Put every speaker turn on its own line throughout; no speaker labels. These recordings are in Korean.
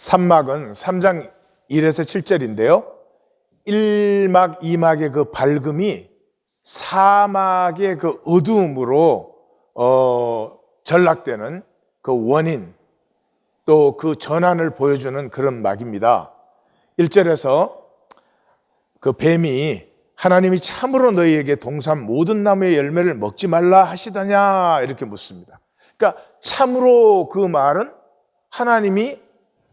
3막은 3장 1에서 7절인데요. 1막, 2막의 그 밝음이 4막의 그 어두움으로 어, 전락되는 그 원인 또 그 전환을 보여주는 그런 막입니다. 1절에서 그 뱀이 하나님이 참으로 너희에게 동산 모든 나무의 열매를 먹지 말라 하시더냐 이렇게 묻습니다. 그러니까 참으로 그 말은 하나님이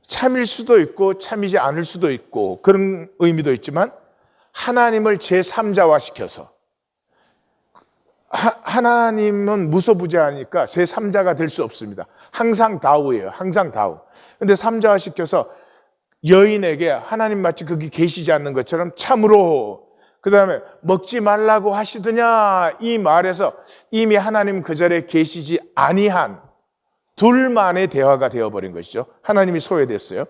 참일 수도 있고 참이지 않을 수도 있고 그런 의미도 있지만 하나님을 제3자화 시켜서 하 나님은 무소부재하니까 제3자가 될 수 없습니다. 항상 다우예요. 항상 다우. 근데 3자화 시켜서 여인에게 하나님 마치 거기 계시지 않는 것처럼 참으로 그 다음에 먹지 말라고 하시더냐 이 말에서 이미 하나님 그 자리에 계시지 아니한 둘만의 대화가 되어버린 것이죠. 하나님이 소외됐어요.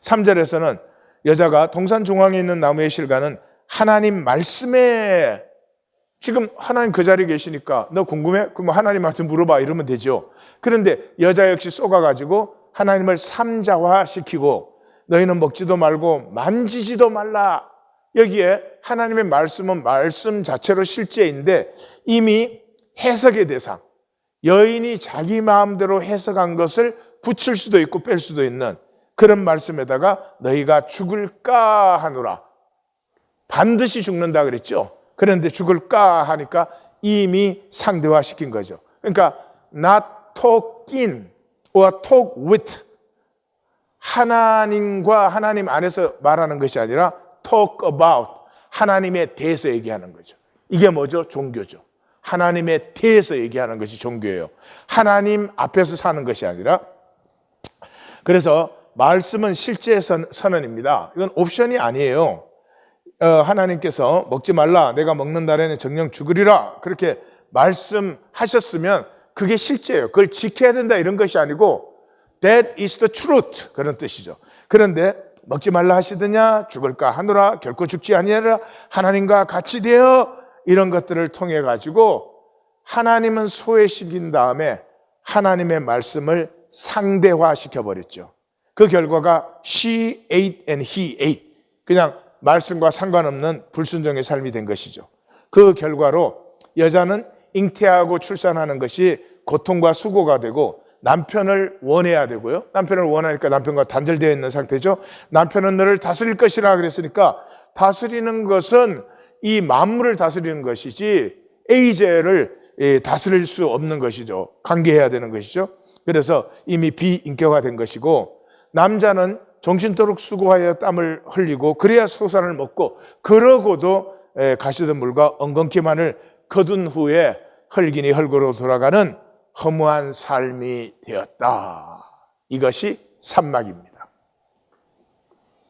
3절에서는 여자가 동산 중앙에 있는 나무의 실과는 하나님 말씀에 지금 하나님 그 자리에 계시니까 너 궁금해? 그럼 하나님한테 물어봐 이러면 되죠. 그런데 여자 역시 쏘가가지고 하나님을 삼자화 시키고 너희는 먹지도 말고 만지지도 말라. 여기에 하나님의 말씀은 말씀 자체로 실제인데 이미 해석의 대상, 여인이 자기 마음대로 해석한 것을 붙일 수도 있고 뺄 수도 있는 그런 말씀에다가 너희가 죽을까 하노라. 반드시 죽는다 그랬죠. 그런데 죽을까 하니까 이미 상대화 시킨 거죠. 그러니까 not talk in or talk with 하나님과 하나님 안에서 말하는 것이 아니라 talk about 하나님에 대해서 얘기하는 거죠. 이게 뭐죠? 종교죠. 하나님에 대해서 얘기하는 것이 종교예요. 하나님 앞에서 사는 것이 아니라 그래서 말씀은 실제 선, 선언입니다. 이건 옵션이 아니에요. 어, 하나님께서 먹지 말라. 내가 먹는 날에는 정령 죽으리라. 그렇게 말씀하셨으면 그게 실제예요. 그걸 지켜야 된다 이런 것이 아니고 That is the truth. 그런 뜻이죠. 그런데 먹지 말라 하시더냐 죽을까 하노라 결코 죽지 아니하라 하나님과 같이 되어 이런 것들을 통해 가지고 하나님은 소외시킨 다음에 하나님의 말씀을 상대화 시켜 버렸죠. 그 결과가 she ate and he ate. 그냥 말씀과 상관없는 불순종의 삶이 된 것이죠. 그 결과로 여자는 잉태하고 출산하는 것이 고통과 수고가 되고 남편을 원해야 되고요. 남편을 원하니까 남편과 단절되어 있는 상태죠. 남편은 너를 다스릴 것이라 그랬으니까 다스리는 것은 이 만물을 다스리는 것이지 에이제를 다스릴 수 없는 것이죠. 관계해야 되는 것이죠. 그래서 이미 비인격화된 것이고 남자는 정신토록 수고하여 땀을 흘리고 그래야 소산을 먹고 그러고도 가시던 물과 엉겅퀴만을 거둔 후에 헐기니 헐고로 돌아가는 허무한 삶이 되었다. 이것이 산막입니다.